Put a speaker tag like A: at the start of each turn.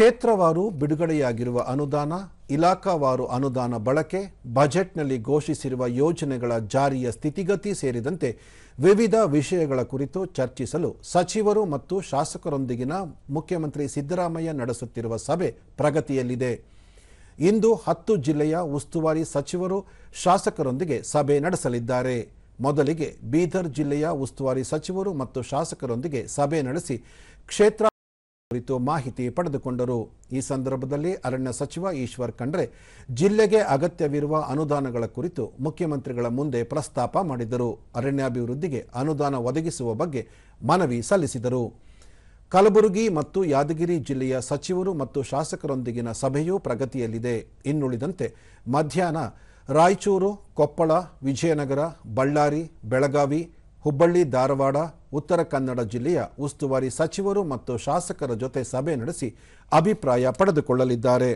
A: ಕ್ಷೇತ್ರವಾರು ಬಿಡುಗಡೆಯಾಗಿರುವ ಅನುದಾನ, ಇಲಾಖಾವಾರು ಅನುದಾನ ಬಳಕೆ, ಬಜೆಟ್ನಲ್ಲಿ ಘೋಷಿಸಿರುವ ಯೋಜನೆಗಳ ಜಾರಿಯ ಸ್ಥಿತಿಗತಿ ಸೇರಿದಂತೆ ವಿವಿಧ ವಿಷಯಗಳ ಕುರಿತು ಚರ್ಚಿಸಲು ಸಚಿವರು ಮತ್ತು ಶಾಸಕರೊಂದಿಗಿನ ಮುಖ್ಯಮಂತ್ರಿ ಸಿದ್ದರಾಮಯ್ಯ ನಡೆಸುತ್ತಿರುವ ಸಭೆ ಪ್ರಗತಿಯಲ್ಲಿದೆ. ಇಂದು ಹತ್ತು ಜಿಲ್ಲೆಯ ಉಸ್ತುವಾರಿ ಸಚಿವರು ಶಾಸಕರೊಂದಿಗೆ ಸಭೆ ನಡೆಸಲಿದ್ದಾರೆ. ಮೊದಲಿಗೆ ಬೀದರ್ ಜಿಲ್ಲೆಯ ಉಸ್ತುವಾರಿ ಸಚಿವರು ಮತ್ತು ಶಾಸಕರೊಂದಿಗೆ ಸಭೆ ನಡೆಸಿ ಕ್ಷೇತ್ರ ಕುರಿತು ಮಾಹಿತಿ ಪಡೆದುಕೊಂಡರು. ಈ ಸಂದರ್ಭದಲ್ಲಿ ಅರಣ್ಯ ಸಚಿವ ಈಶ್ವರ್ ಖಂಡ್ರೆ ಜಿಲ್ಲೆಗೆ ಅಗತ್ಯವಿರುವ ಅನುದಾನಗಳ ಕುರಿತು ಮುಖ್ಯಮಂತ್ರಿಗಳ ಮುಂದೆ ಪ್ರಸ್ತಾಪ ಮಾಡಿದರು. ಅರಣ್ಯಾಭಿವೃದ್ಧಿಗೆ ಅನುದಾನ ಒದಗಿಸುವ ಬಗ್ಗೆ ಮನವಿ ಸಲ್ಲಿಸಿದರು. ಕಲಬುರಗಿ ಮತ್ತು ಯಾದಗಿರಿ ಜಿಲ್ಲೆಯ ಸಚಿವರು ಮತ್ತು ಶಾಸಕರೊಂದಿಗಿನ ಸಭೆಯೂ ಪ್ರಗತಿಯಲ್ಲಿದೆ. ಇನ್ನುಳಿದಂತೆ ಮಧ್ಯಾಹ್ನ ರಾಯಚೂರು, ಕೊಪ್ಪಳ, ವಿಜಯನಗರ, ಬಳ್ಳಾರಿ, ಬೆಳಗಾವಿ ಹುಬ್ಬಳ್ಳಿ ಧಾರವಾಡ ಉತ್ತರ ಕನ್ನಡ ಜಿಲ್ಲೆಯ ಉಸ್ತುವಾರಿ ಸಚಿವರು ಮತ್ತು ಶಾಸಕರ ಜೊತೆ ಸಭೆ ನಡೆಸಿ ಅಭಿಪ್ರಾಯ ಪಡೆದುಕೊಳ್ಳಲಿದ್ದಾರೆ.